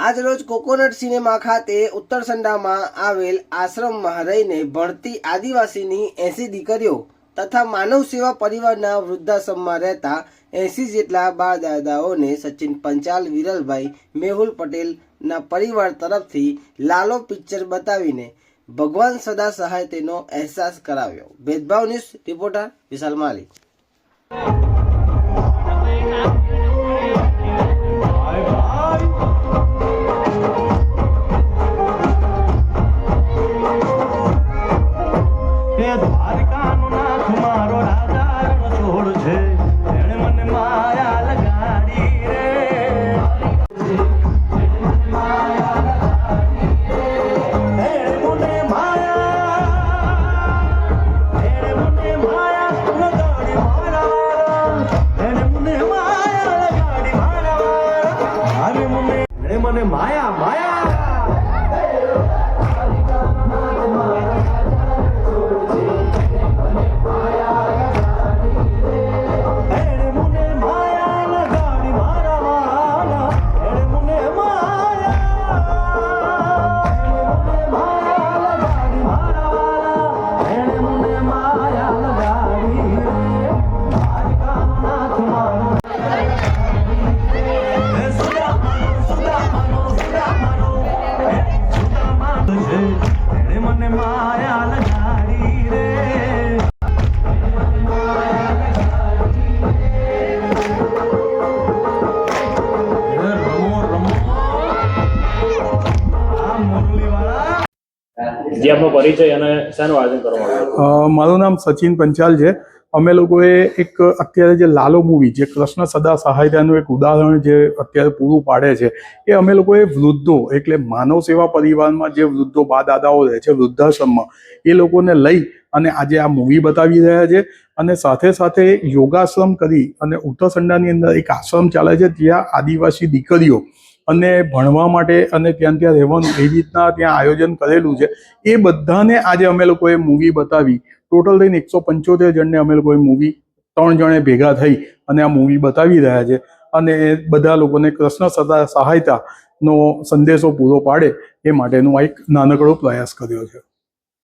આજરોજ coconut cinema ખાતે ઉત્તર સંડામાં આવેલ આશ્રમમાં રહીને ભણતી આદિવાસીની એસી દીકરીઓ તથા માનવ સેવા પરિવારના વૃદ્ધાશ્રમમાં રહેતા એસી જેટલા બાળ દાદાઓને સચિન પંચાલ, વિરલભાઈ મેહુલ પટેલના પરિવાર તરફથી લાલો પિક્ચર બતાવીને ભગવાન સદા સહાય તેનો અહેસાસ કરાવ્યો. ભેદભાવ ન્યૂઝ, રિપોર્ટર વિશાલ માલી અરે મને માયા માયા! છે. મને માયા લગાડી રે. એ રમો રમો. આ મુરલીવાળા. જે આપનો પરિચય અને શાનું આયોજન કરવામાં આવ્યું મારું નામ સચિન પંચાલ છે. અમે લોકોએ એક અત્યારે જે લાલો મૂવી જે કૃષ્ણ સદા સહાયતાનું એક ઉદાહરણ જે અત્યારે પૂરું પાડે છે, એ અમે લોકોએ વૃદ્ધો, એટલે માનવ સેવા પરિવારમાં જે વૃદ્ધો બા દાદાઓ રહે છે, વૃદ્ધાશ્રમમાં, એ લોકોને લઈ અને આજે આ મૂવી બતાવી રહ્યા છે અને સાથે સાથે યોગાશ્રમ કરી અને ઉત્તરસંડાની અંદર એક આશ્રમ ચાલે છે, જ્યાં આદિવાસી દીકરીઓ અને ભણવા માટે અને ત્યાં ત્યાં રહેવાનું એ રીતના ત્યાં આયોજન કરેલું છે. એ બધાને આજે અમે લોકોએ મૂવી બતાવી. ટોટલ થઈને એકસો પંચોતેર જણને અમે લોકોએ મૂવી, ત્રણ જણે ભેગા થઈ અને આ મૂવી બતાવી રહ્યા છે. અને એ બધા લોકોને કૃષ્ણ સદા સહાયતાનો સંદેશો પૂરો પાડે એ માટેનો એક નાનકડો પ્રયાસ કર્યો છે.